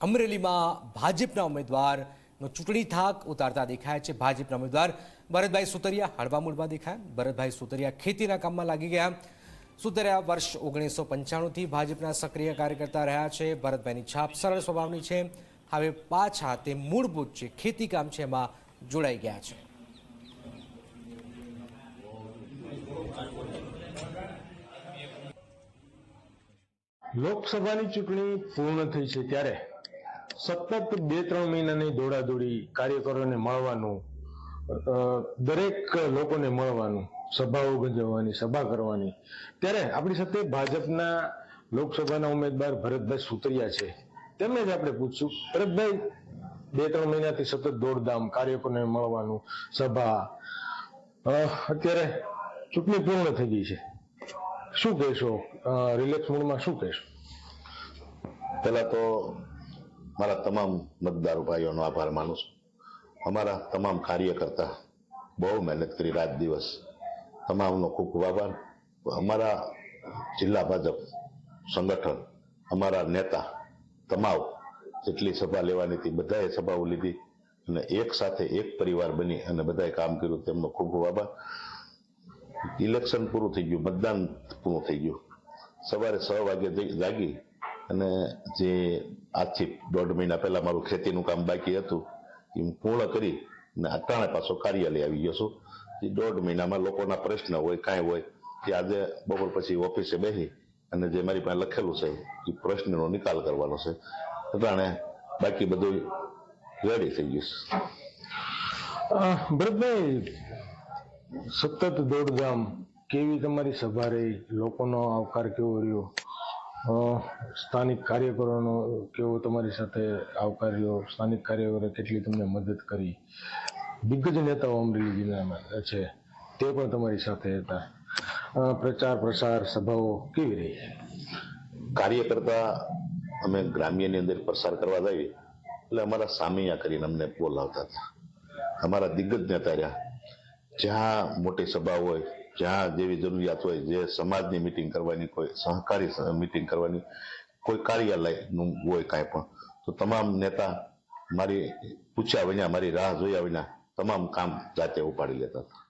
અમરેલીમાં ભાજપના ઉમેદવારનો ચૂંટણી થાક ઉતારતા દેખાય છે. ભાજપના ઉમેદવાર ભરતભાઈ સુતરિયા હળવા મૂળમાં દેખાયા. ભરતભાઈ સુતરિયા ખેતીના કામમાં લાગી ગયા. સુતરિયા વર્ષ ઓગણીસો પંચાણુંથી ભાજપના સક્રિય કાર્યકર્તા રહ્યા છે. ભરતભાઈની છાપ સરળ સ્વભાવની છે. હવે પાછા તે મૂળભૂત જે ખેતી કામ છે એમાં જોડાઈ ગયા છે. લોકસભાની ચૂંટણી પૂર્ણ થઈ છે ત્યારે સતત બે ત્રણ મહિનાની દોડાદોડી કાર્યકરોને મળવાનું દરેક લોકોને મળવાનું, સભાઓ ગજવવાની સભા કરવાની. ત્યારે આપણી સાથે ભાજપના લોકસભાના ઉમેદવાર ભરતભાઈ સુતરિયા છે. તેમને જ આપણે પૂછશું. ભરતભાઈ બે ત્રણ મહિનાથી સતત દોડધામ, કાર્યકરોને મળવાનું, સભા અત્યારે ચૂંટણી પૂર્ણ થઈ ગઈ છે. શું કહેશો? રિલેક્સ મૂડમાં શું કહેશો? પહેલા તો મારા તમામ મતદાર ભાઈઓનો આભાર માનું છું. અમારા તમામ કાર્યકર્તા બહુ મહેનત કરી રાત દિવસ. તમામનો ખૂબ ખૂબ આભાર. અમારા જિલ્લા ભાજપ સંગઠન, અમારા નેતા તમામ જેટલી સભા લેવાની હતી, બધાએ સભાઓ લીધી અને એક સાથે એક પરિવાર બની અને બધાએ કામ કર્યું, તેમનો ખૂબ ખૂબ આભાર. ઇલેક્શન પૂરું થઈ ગયું, મતદાન પૂરું થઈ ગયું. સવારે છ વાગે જાગી અને જે આજથી દોઢ મહિના પહેલા મારું ખેતીનું કામ બાકી હતું, એ હું પૂર્ણ કરી અને અટાણે પાછો કાર્યાલય આવી ગયો છું. એ દોઢ મહિનામાં લોકોના પ્રશ્ન હોય, કાંઈ હોય કે આજે બપોર પછી ઓફિસે બેસી અને જે મારી પાસે લખેલું છે, એ પ્રશ્નનો નિકાલ કરવાનો છે. અટાણે બાકી બધું રેડી થઈ ગયું છે. ભરતભાઈ, સતત દોડધામ કેવી તમારી સભા રહી? લોકોનો આવકાર કેવો રહ્યો? સ્થાનિક કાર્યકરોનો કેવો તમારી સાથે આવકાર્યો સ્થાનિક કાર્યકરોએ કેટલી તમને મદદ કરી? દિગ્ગજ નેતાઓ અમરેલી જિલ્લામાં છે, તે પણ તમારી સાથે હતા. પ્રચાર પ્રસાર સભાઓ કેવી રહી? કાર્યકર્તા અમે ગ્રામ્યની અંદર પ્રસાર કરવા જઈએ, એટલે અમારા સામૈયા કરીને અમને બોલાવતા હતા. અમારા દિગ્ગજ નેતા રહ્યા. જ્યાં મોટી સભા હોય જ્યાં જેવી જરૂરિયાત હોય, જે સમાજની મિટિંગ કરવાની, કોઈ સહકારી મિટિંગ કરવાની, કોઈ કાર્યાલયનું હોય કાંઈ પણ, તો તમામ નેતા મારી પૂછ્યા વિના, મારી રાહ જોયા વિના, તમામ કામ જાતે ઉપાડી લેતા હતા.